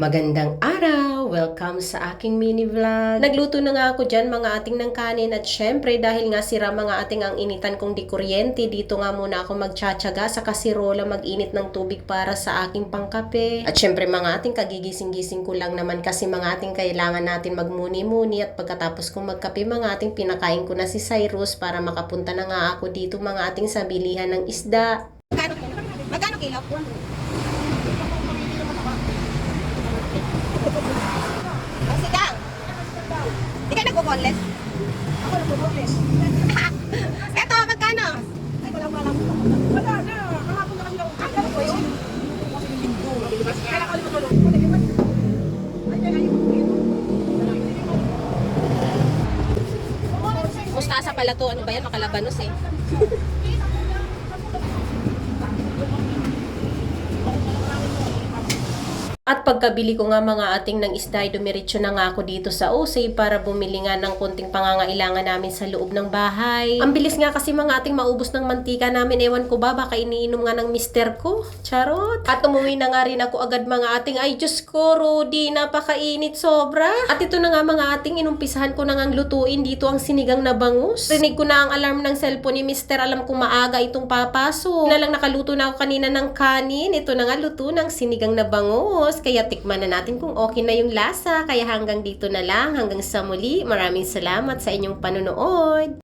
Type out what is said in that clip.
Magandang araw! Welcome sa aking mini vlog. Nagluto na nga ako dyan mga ating ng kanin at syempre dahil nga sira mga ating ang initan kong di kuryente, dito nga muna ako magtsatsaga sa kasirola mag-init ng tubig para sa aking pangkape. At syempre mga ating kagigising-gising ko lang naman kasi mga ating kailangan natin magmuni-muni at pagkatapos kong magkape mga ating pinakain ko na si Cyrus para makapunta na nga ako dito mga ating sa ng isda. Magkano po? Magkano kilo? Ang sigang. Di ka nagpo-boneless? Ako nagpo-boneless. Eto, magkano? Ay, wala wala. Wala na. Kahapon na kami lang. Ano po yun? Kaya ko limutan. Ay, kaya yung Mustasa pala to, ano ba yan? Makalabanos eh. At pagkabili ko nga mga ating ng isda, dumiretso na nga ako dito sa OC para bumili nga ng konting pangangailangan namin sa loob ng bahay. Ang bilis nga kasi mga ating maubos ng mantika namin. Ewan ko ba, baka iniinom nga ng mister ko. Charot. At umuwi na nga rin ako agad mga ating, ay Diyos ko, Rudy, napakainit sobra. At ito na nga mga ating, inumpisahan ko na nga lutuin dito ang sinigang na bangus. Rinig ko na ang alarm ng cellphone ni mister, alam kong maaga itong papasok. Na lang nakaluto na ako kanina ng kanin. Ito na nga luto ng sinigang na bangus. Kaya tikman na natin kung okay na yung lasa. Kaya hanggang dito na lang. Hanggang sa muli. Maraming salamat sa inyong panonood.